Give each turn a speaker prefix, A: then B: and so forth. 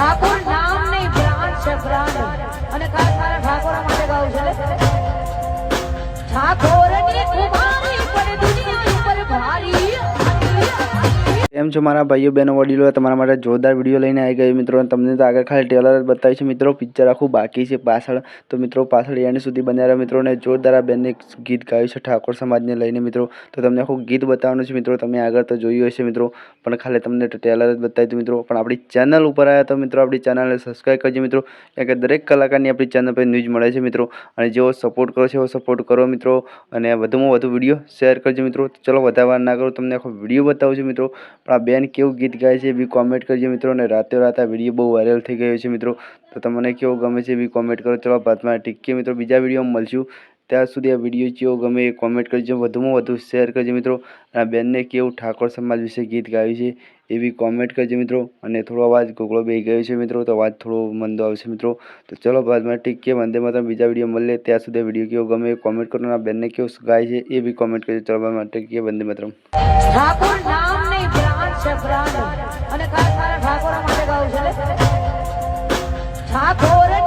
A: ઠાકોર નામ નહીં પ્રાણ છે પ્રાણ અને ખાસ મારે ઠાકોર માટે ગાવું છે લે.
B: એમ છો મારા ભાઈઓ, બહેનો, વડીલો તમારા માટે જોરદાર વીડિયો લઈને આવી ગયો મિત્રો. તમને તો આગળ ખાલી ટેલર જ બતાવ્યું છે મિત્રો. પિક્ચર આખું બાકી છે પાછળ. તો મિત્રો, પાછળ એન્ડ સુધી બન્યા રહ્યા મિત્રોને જોરદાર આ બેનને ગીત ગાયું છે ઠાકોર સમાજને લઈને મિત્રો. તો તમને આખું ગીત બતાવવાનું છે મિત્રો. તમે આગળ તો જોયું હશે મિત્રો. પણ ખાલી તમને ટેલર જ બતાવ્યું મિત્રો. પણ આપણી ચેનલ ઉપર આવ્યા તો મિત્રો, આપણી ચેનલને સબસ્ક્રાઈબ કરજો મિત્રો. કારણ કે દરેક કલાકારની આપણી ચેનલ પર ન્યૂઝ મળે છે મિત્રો. અને જેવો સપોર્ટ કરો છો એવો સપોર્ટ કરો મિત્રો. અને વધુમાં વધુ વીડિયો શેર કરજો મિત્રો. ચલો વધારે ના કરો, તમને આખો વીડિયો બતાવું છું મિત્રો. આ બેન કેવું ગીત ગાય છે એ બી કોમેન્ટ કરજો મિત્રો. અને રાતે રાત આ વીડિયો બહુ વાયરલ થઈ ગયો છે મિત્રો. તો તમને કેવો ગમે છે એ બી કોમેન્ટ કરો. ચલો ભાતમાં ટીકીએ મિત્રો. બીજા વિડીયોમાં મળશું. ત્યાં સુધી આ વીડિયો કેવો ગમે એ કોમેન્ટ કરજો. વધુમાં વધુ શેર કરજો મિત્રો. અને આ બેનને કેવું ઠાકોર સમાજ વિશે ગીત ગાયું છે એ બી કોમેન્ટ કરજો મિત્રો. અને થોડો અવાજ ગોગળો બે ગયો છે મિત્રો. તો અવાજ થોડો મંદો આવશે મિત્રો. તો ચલો બાદમાં ટીકીએ વંદે માત્ર બીજા વીડિયો મળે ત્યાં સુધી વીડિયો કેવો ગમે એ કોમેન્ટ કરો. અને આ બેનને કેવું ગાય છે એ બી કોમેન્ટ કરજો. ચલો બાદમાં ટીકીએ વંદે માતરમ.
A: અને ખાસ મારા ઠાકોર માટે ગાવું છે. ઠાકોરની